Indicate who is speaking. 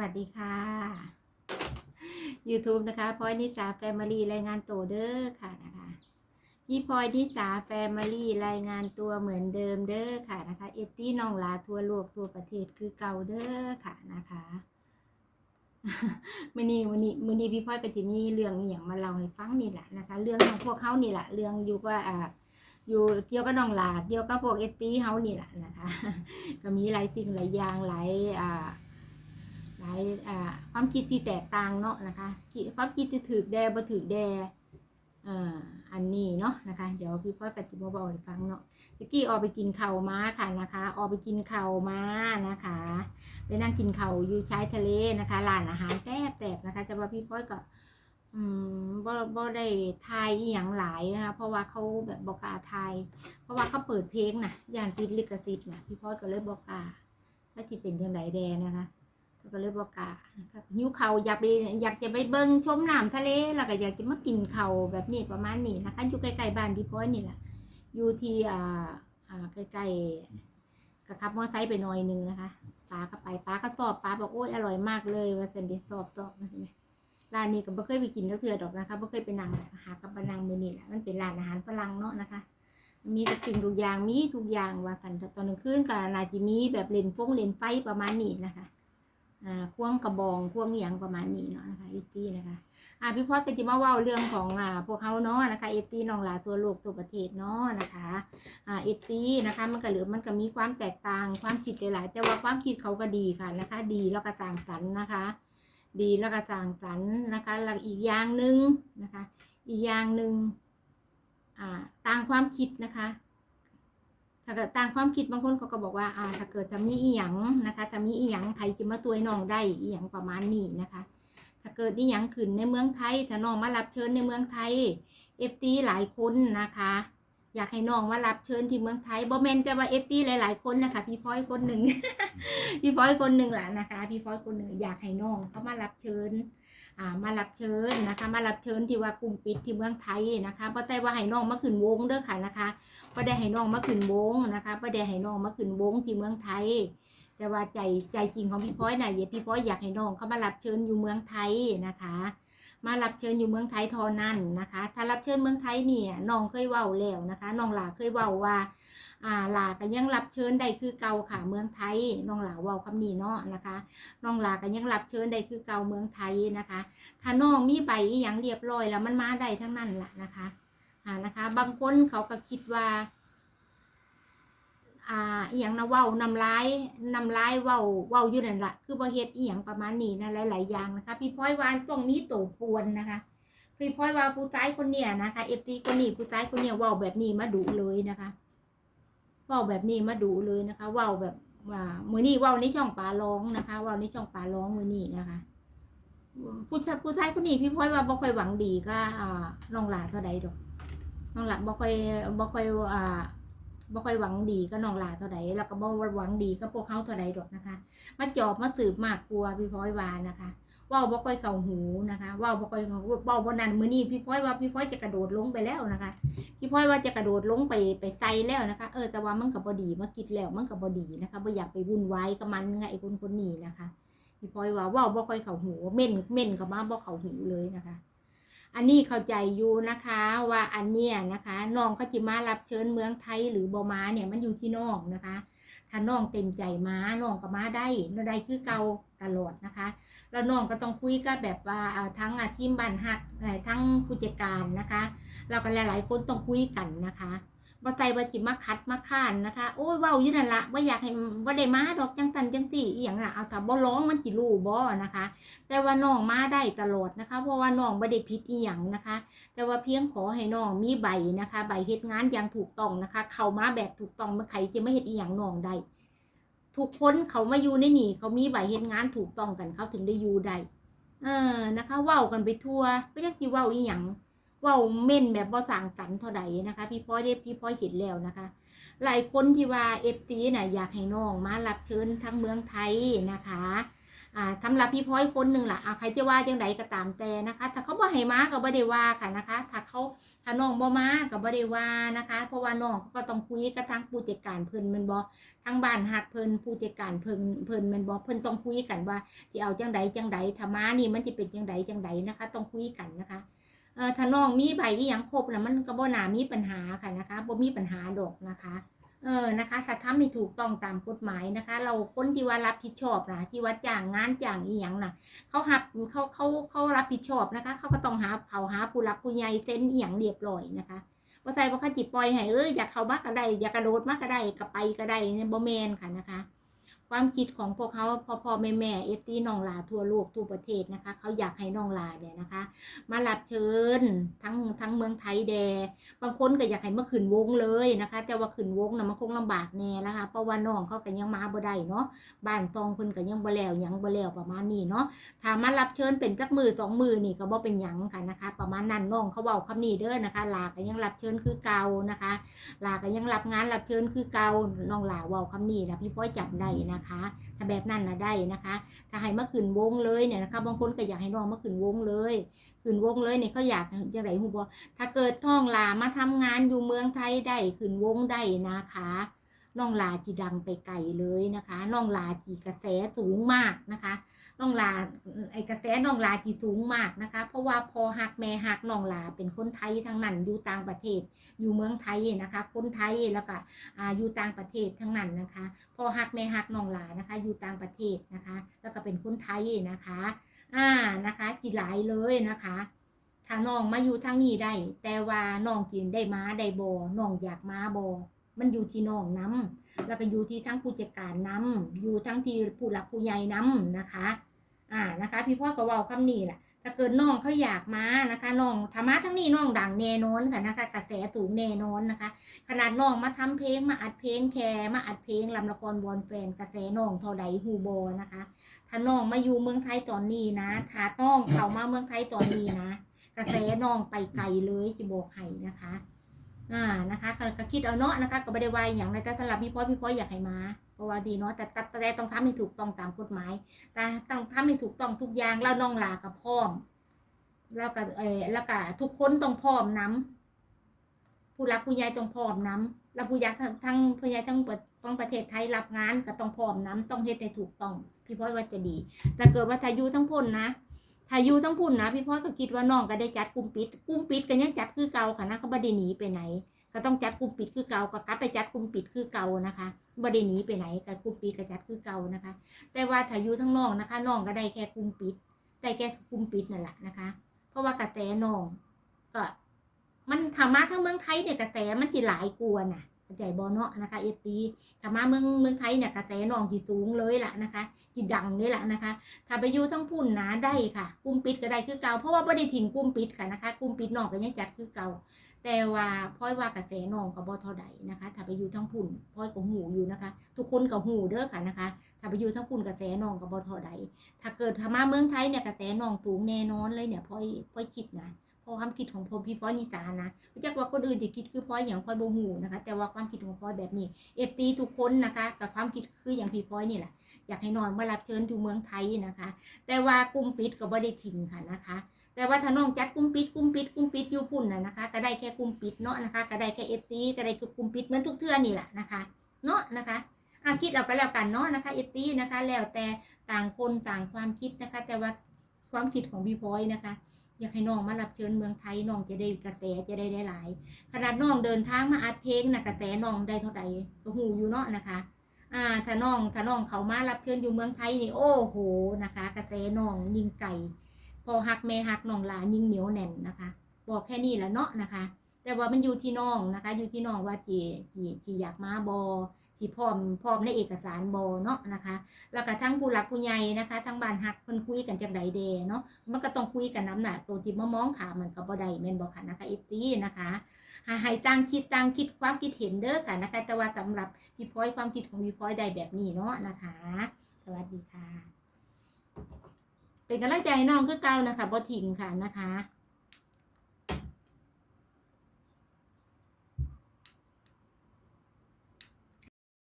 Speaker 1: วัสดีค่ะ YouTube นะคะพลอยนิสาแฟมิลี่รายงานตัวเด้อค่ะนะคะพี่พลอยนิสาแฟมิลี่รายงานตัวเหมือนเดิมเด้อค่ะนะคะเอฟตี้น้องลาทั่วโลกทัวประเทศคือเก่าเด้อค่ะนะคะมื่อนี้มื่อนี้มื่อนี้พี่พลอยก็จะมีเรื่องอย่างมาเล่าให้ฟังนี่แหละนะคะ เรื่องของพวกเขานี่แหละเรื่องอยู่ว่าอ่าอยู่เกี่ยวกับน้องลาเกี่ยวกับพวกเอฟตี้เขานี่แหละนะคะ ก็มีหลายสิ่งหลายอย่างหลายอ่า หลายอ่าความคิดที่แตกต่างเนาะนะคะความคิดที่ถือแดบ่ถือแดอ่าอันนี้เนาะนะคะ เดี๋ยวพี่พ่อกับจิบบอกให้ฟังเนาะตะกี้ออกไปกินข้าวมาค่ะนะคะ ออกไปกินข้าวมานะคะไปนั่งกินข้าอยู่ชายทะเลนะคะร้านอาหารแซ่บๆนะคะ แต่ว่าพี่พ่อยก็อืมบ่บ่ได้ทายอหย่างหลายนะคะเพราะว่าเขาแบบบอกกล้าทาย เพราะว่าเขาเปิดเพลงนะย่านติดลิขสิทธิ์นะพี่พ่อยก็เลยบอกกล้าแล้วที่เป็นจังไดแดนะคะ ก็เลยบอกกล้านะครับหิวเขาอยากไปอยากจะไปเบิ้งชมน้ำทะเลแล้วก็อยากจะมากินเขาแบบนี้ประมาณนี้นะคะอยู่ใกล้ๆบ้านพี่พ้อยนี่แหละอยู่ที่อ่าอ่าใกล้ๆก็ขับมอเตอไซค์ไปหน่อยนึงนะคะป้าก็ไปป้าก็ตอบป้าบอกโอ้ยอร่อยมากเลยว่าสันเดีตอบตอบนะเนี่ยร้านนี้ก็ไม่เคยไปกินก็เถื่อดอกนะคะไม่เคยไปนั่งหากับไปนั่งมือนี่แหละมันเป็นร้านอาหารฝรั่งเนาะนะคะ มีทุกสิ่งทุกอย่างมีทุกอย่างว่าสันตอนกลางคืนก็นาจิมีแบบเล่นฟงเล่นไฟประมาณนี้นะคะ ควงกระบองควงอหยางประมาณนี้เนาะนะคะเอฟตีนะคะอ่าพี่พอดก็จะมาเว่าเรื่องของอ่าพวกเขาเนาะนะคะเอฟตีน้องหลาตัวโลกตัวประเทศเนาะนะคะอ่าเอฟตีนะคะมันก็เหลือมันก็มีความแตกต่างความคิดหลายๆแต่ว่าความคิดเขาก็ดีค่ะนะคะ ดีแล้วก็สร้างสรรค์นะคะ ดีแล้วก็สร้างสรรค์นะคะแล้วอีกอย่างหนึ่งนะคะ อีกอย่างหนึ่งอ่าต่างความคิดนะคะ ถ้าเกิดต่างความคิดบางคนเขาก็บอกว่าอ่าถ้าเกิดทำนี้อีหยังนะคะทำนี้อีหยังไทยจะมาตัวน้องได้อีหยังประมาณนี้นะคะ ถ้าเกิดอีหยังขึ้นในเมืองไทย ถ้าน้องมารับเชิญในเมืองไทยเอฟตีหลายคนนะคะอยากให้น้องมารับเชิญที่เมืองไทยบอแมนแต่ว่าเอฟตีหลาย ๆ คนนะคะ พี่พลอยคนหนึ่ง พี่พลอยคนหนึ่งแหละนะคะ พี่พลอยคนหนึ่งอยากให้น้องเขามารับเชิญ มารับเชิญนะคะ มารับเชิญที่ว่ากลุ่มปิดที่เมืองไทยนะคะเพราะใจว่าให้น้องมาขึ้นวงเด้อค่ะนะคะก็ได้ให้น้องมาขึ้นวงนะคะก็ได้ให้น้องมาขึ้นวงที่เมืองไทย แต่ว่าใจใจจริงของพี่พ้อยน่ะอย่าพี่พ้อยอยากให้น้องเขามารับเชิญอยู่เมืองไทยนะคะ มารับเชิญอยู่เมืองไทยทอนั้นนะคะ ถ้ารับเชิญเมืองไทยเนี่ยน้องเคยเว้าแล้วนะคะน้องหลาเคยเว้าว่า อ่าหลาก็ยังรับเชิญได้คือเก่าค่ะเมืองไทยน้องหลาเว้าคำนี้เนาะนะคะน้องหลาก็ยังรับเชิญได้คือเก่าเมืองไทยนะคะ ถ้าน้องมีใบอหย่างเรียบร้อยแล้วมันมาได้ทั้งนั้นแหละนะคะอ่านะคะ บางคนเขาก็คิดว่าอ่าอหย่างนะเว้านำร้ายนำร้ายเว้าเว้าอยู่นั่นละคือบ่เฮ็ดอีหยังประมาณนี้นะหลาย ๆ อย่างนะคะ พี่พ้อยวานส่งมีโตปวนนะคะพี่พ้อยว่าผู้ชายคนเนี้ยนะคะเอฟซีคนนี้ผู้ชายคนเนี้ยเว้าแบบนี้มาดุเลยนะคะ ว้าแบบนี้มาดุเลยนะคะว้าแบบว่ามือนี้ว้าในช่องป่าร้องนะคะว้าในช่องป่าร้องมือนี้นะคะผู้ชายผู้ชายคนนี้พี่พ้อยว่าบ่ค่อยหวังดีก็อ่าน้องหลาเท่าใดดอกน้องหลาบ่ค่อยบ่ค่อยอ่าบ่ค่อยหวังดีก็น้องหลาเท่าใดแล้วก็บ่หวังดีก็พวกเขาเท่าใดดอกนะคะมาจอบมาสืบมากกลัวพี่พ้อยวานะคะ ว่าบ่ค่อยเข่าหูนะคะว่าบ่ค่อยเข้าเว้าบ่นั้นมือนี้พี่พ้อยว่าพี่พ้อยจะกระโดดลงไปแล้วนะคะ พี่พ้อยว่าจะกระโดดลงไปไปไซแล้วนะคะ เออแต่ว่ามันกับ่ดีมากิดแล้วมันกับ่ดีนะคะบ่อยากไปวุ่นวายกับมันไงคนคนนี้นะคะ พี่พลอยว่าว่าบ่ค่อยเข่าหูเม่นเม่นกับมาบ่เข่าหูเลยนะคะ อันนี้เข้าใจอยู่นะคะว่าอันเนี้ยนะคะน้องเขาจิมารับเชิญเมืองไทยหรือบอมาเนี่ยมันอยู่ที่น้องนะคะ ถ้าน้องเต็มใจมาน้องก็มาได้ได้คือเก่าตลอดนะคะ แล้วน้องก็ต้องคุยกับแบบว่าทั้งอาทีมบ้านฮักทั้งผู้จัดการนะคะ เราก็หลาย ๆ คนต้องคุยกันนะคะ บ่ใจว่าจิมาคัดมาค้านนะคะ โอ้ยเว้าอยู่นั่นละว่าอยากให้ว่าได้มาดอกจังตันจังสี่อหย่างน่ะเอาถ้าบ่ร้องมันจิรู้บ่นะคะ แต่ว่าน้องมาได้ตลอดนะคะ เพราะว่าน้องบ่ได้ผิดอีหยังนะคะ แต่ว่าเพียงขอให้น้องมีใบนะคะ ใบเฮ็ดงานอย่างถูกต้องนะคะ เข้ามาแบบถูกต้องมันใครจะไม่เฮ็ดอีหยังน้องได้ทุกคนเขามาอยู่ในนี่เขามีใบเฮ็ดงานถูกต้องกันเขาถึงได้อยู่ได้เออนะคะเว้ากันไปทั่วไม่อยากสิเว้าอีหยัง ว้าเม่นแบบบ่สร้างสรร์เท่าใดนะคะ พี่พ้อยได้พี่พ้อยเห็นแล้วนะคะ หลายคนที่ว่าเอฟซีน่ะอยากให้น้องมารับเชิญทั้งเมืองไทยนะคะอ่าสำหรับพี่พ้อยคนหนึ่งล่ะอ่าใครจะว่าจังไดก็ตามแต่นะคะ ถ้าเขาบ่ให้มาก็บ่ได้ว่าค่ะนะคะ ถ้าเขาถ้าน้องบ่มาก็บ่ได้ว่านะคะ เพราะว่าน้องก็ต้องคุยกับทางผู้จัดการเพิ่นมันบ่ทางบ้านหักเพิ่นผู้จัดการเพิ่นเพิ่นมันบ่เพิ่นต้องคุยกันว่าสิเอาจังไดจังไดถ้ามานี่มันสิเป็นจังไดจังไดนะคะ ต้องคุยกันนะคะ ถ้าน้องมีใบอีหยังครบแล้วมันก็บ่น่ามีปัญหาค่ะนะคะบ่มีปัญหาดอกนะคะเออนะคะสัตว์ทำให้ถูกต้องตามกฎหมายนะคะ เราคนที่ว่ารับผิดชอบนะที่ว่าจ้างงานจ้างอีหยังนะเขาหับเขาเขาเขารับผิดชอบนะคะ เขาก็ต้องหาเขาหาผู้รับผู้ใหญ่เซ็นอีหยังเรียบร้อยนะคะว่าใส่ว่าเขาจิปล่อยให้เอออยากเข้ามากก็ได้อยากกระโดดมากก็ได้ก็ไปก็ได้เนี่ยบ่แมนค่ะนะคะ ความคิดของพวกเขาพ่อพ่อแม่แม่เอฟตีน้องลาทั่วโลกทั่วประเทศนะคะ เขาอยากให้น้องลาเนี่ยนะคะ มารับเชิญทั้งทั้งเมืองไทยแด บางคนก็อยากให้มาขึ้นวงเลยนะคะ แต่ว่าขึ้นวงนะมันคงลำบากแน่แล้วค่ะเพราะว่าน้องเขาก็ยังมาบ่ได้เนาะบ้านตองเพิ่นก็ยังบ่แล้วยังบ่แล้วประมาณนี้เนาะถ้ามารับเชิญเป็นจักมือสองมือนี่ก็บ่เป็นหยังค่ะนะคะ ประมาณนั้นน้องเขาเว้าคำนี้เด้อนะคะ ลาก็ยังรับเชิญคือเก่านะคะ ลาก็ยังรับงานรับเชิญคือเก่าน้องลาเว้าคำนี้นะพี่ป้อยจับได้นะคะถ้าแบบนั้นนะได้นะคะ ถ้าให้มาขึ้นวงเลยเนี่ยนะคะ บางคนก็อยากให้น้องมาขึ้นวงเลยขึ้นวงเลยเนี่ยเขาอยากจะไรฮู้บ่ถ้าเกิดท่องลามาทำงานอยู่เมืองไทยได้ขึ้นวงได้นะคะน้องลาจีดังไปไกลเลยนะคะน้องลาจีกระแสสูงมากนะคะ น้องลาไอกระแสน้องลาจีสูงมากนะคะ เพราะว่าพอหักแม่หักน้องลาเป็นคนไทยทั้งนั้นอยู่ต่างประเทศ อยู่เมืองไทยนะคะ คนไทยแล้วก็อยู่ต่างประเทศทั้งนั้นนะคะ พอหักแม่หักน้องลานะคะ อยู่ต่างประเทศนะคะ แล้วก็เป็นคนไทยนะคะอ่านะคะจีหลายเลยนะคะถ้าน้องมาอยู่ทางนี้ได้ แต่ว่าน้องกินได้มาได้บน้องอยากมาบมันอยู่ที่น้องน้ำแล้วก็อยู่ที่ทั้งผู้จัดการน้ำอยู่ทั้งที่ผู้หลักผู้ใหญ่น้ำนะคะ อ่านะคะ พี่พ่อก็เว่าคำนี้แหละถ้าเกิดน้องเขาอยากมานะคะน้องธรรมะทั้งนี้น้องดังแน่นอนค่ะนะคะกระแสสูงแน่นอนนะคะ ขนาดน้องมาทำเพลงมาอัดเพลงแคร์มาอัดเพลงลำละครวอนแฟนกระแสน้องเท่าใดฮูโบนะคะ ถ้าน้องมาอยู่เมืองไทยตอนนี้นะถ้าน้องเข้ามาเมืองไทยตอนนี้นะ กระแสน้องไปไกลเลยจะบอกให้นะคะ อ่านะคะก็คิดเอาเนาะนะคะ ก็ไม่ได้ว่าอย่างไรแต่สำหรับพี่พ่อพี่พ่ออยากให้มาเพราะว่าดีเนาะแต่แต่ต้องทำให้ถูกต้องตามกฎหมายแต่ต้องทำให้ถูกต้องทุกอย่างแล้วน้องลากับพ่อมแล้วก็เออแล้วก็ทุกคนต้องพร้อมน้ำผู้รักผู้ใหญ่ต้องพร้อมน้ำแล้วผู้ใหญ่ทั้งทั้งผู้ใหญ่ทั้งประทั้งประเทศไทยรับงานก็ต้องพร้อมน้ำต้องเฮ็ดให้ถูกต้อง พี่พ่อว่าจะดี แต่เกิดว่าทายุทั้งพ้นนะ ถ้าอยู่ทั้งพุ่นนะพี่พ่อก็คิดว่าน้องก็ได้จัดกลุ่มปิดกลุ่มปิดก็ยังจัดคือเก่าค่ะนะก็บ่ได้หนีไปไหน ก็ต้องจัดกลุ่มปิดคือเก่าก็กลับไปจัดกลุ่มปิดคือเก่านะคะบ่ได้หนีไปไหนก็กลุ่มปิดก็จัดคือเก่านะคะ แต่ว่าถ้าอยู่ทั้งน้องนะคะน้องก็ได้แค่กลุ่มปิดได้แค่กลุ่มปิดนั่นแหละนะคะ เพราะว่ากระแสน้องก็มันธรรมะทั้งเมืองไทยเนี่ยกระแสมันที่หลายกลัวน่ะ เข้าใจบอเนาะนะคะเอฟซีธรรมะเมืองเมืองไทยเนี่ยกระแสน้องที่สูงเลยล่ะนะคะที่ดังเลยล่ะนะคะ ถ้าไปอยู่ทั้งพุ่นนะได้ค่ะกลุ่มปิดก็ได้คือเก่าเพราะว่าไม่ได้ทิ้งกลุ่มปิดค่ะนะคะกลุ่มปิดน้องก็ยังจัดคือเก่าแต่ว่าพ่อยว่ากระแสน้องก็บ่เท่าใดนะคะ ถ้าไปอยู่ทั้งพุ่นพ่อยก็หูอยู่นะคะ ทุกคนก็หูเด้อค่ะนะคะ ถ้าไปอยู่ทั้งพุ่นกระแสน้องก็บ่เท่าใดถ้าเกิดธรรมาเมืองไทยเนี่ยกระแสน้องสูงแน่นอนเลยเนี่ยพ่อยพ่อยคิดนะ พราะความคิดของพ่อพี่พ่อยนิตานะไม่ใช่ว่าคนอื่นจะคิดคือพ่อยอย่างพ่อยบ่หูนะคะ แต่ว่าความคิดของพ่อยแบบนี้เอฟตีทุกคนนะคะกับความคิดคืออย่างพี่พ่อยนี่แหละอยากให้นองมารับเชิญอยู่เมืองไทยนะคะ แต่ว่ากลุ่มปิดก็บ่ได้ทิ้งค่ะนะคะแต่ว่าถ้าน้องจัดกลุ่มปิดกลุ่มปิดกลุ่มปิดอยู่พุ่นน่ะนะคะ ก็ได้แค่กลุ่มปิดเนาะนะคะ ก็ได้แค่เอฟซีก็ได้กลุ่มปิดเหมือนทุกเทื่อนี่แหละนะคะ เนาะนะคะอะคิดเอาก็แล้วกันเนาะนะคะเอฟซีนะคะ แล้วแต่ต่างคนต่างความคิดนะคะ แต่ว่าความคิดของพี่พลอยนะคะ อยากให้น้องมารับเชิญเมืองไทยน้องจะได้กระแสจะได้หลายขนาดน้องเดินทางมาอัดเพลงนะกระแสน้องได้เท่าใดก็หูอยู่เนาะนะคะอ่าถ้าน้องถ้าน้องเขามารับเชิญอยู่เมืองไทยนี่โอ้โหนะคะ กระแสน้องยิงไก่พอหักแม่หักน้องหลายิงเหนียวแน่นนะคะ บอกแค่นี้แหละเนาะนะคะ แต่ว่ามันอยู่ที่น้องนะคะ อยู่ที่น้องว่าจีจีจีอยากมาบอ จีพร้อมพร้อมในเอกสารบอเนาะนะคะ แล้วก็ทั้งผู้หลักผู้ใหญ่นะคะทั้งบ้านหักเพิ่นคุยกันจากใดเดเนาะมันก็ต้องคุยกันน้ำหนักตัวที่มามองขามันก็บ่ได้แม่นบ่ค่ะนะคะเอฟซีนะคะให้ให้ต่างคิดต่างคิดความคิดเห็นเด้อค่ะนะคะ แต่ว่าสำหรับพี่พลอยความคิดของพี่พลอยได้แบบนี้เนาะนะคะ สวัสดีค่ะ เป็นกำลังใจน้องคือเก่านะคะบ่ทิ้งค่ะนะคะ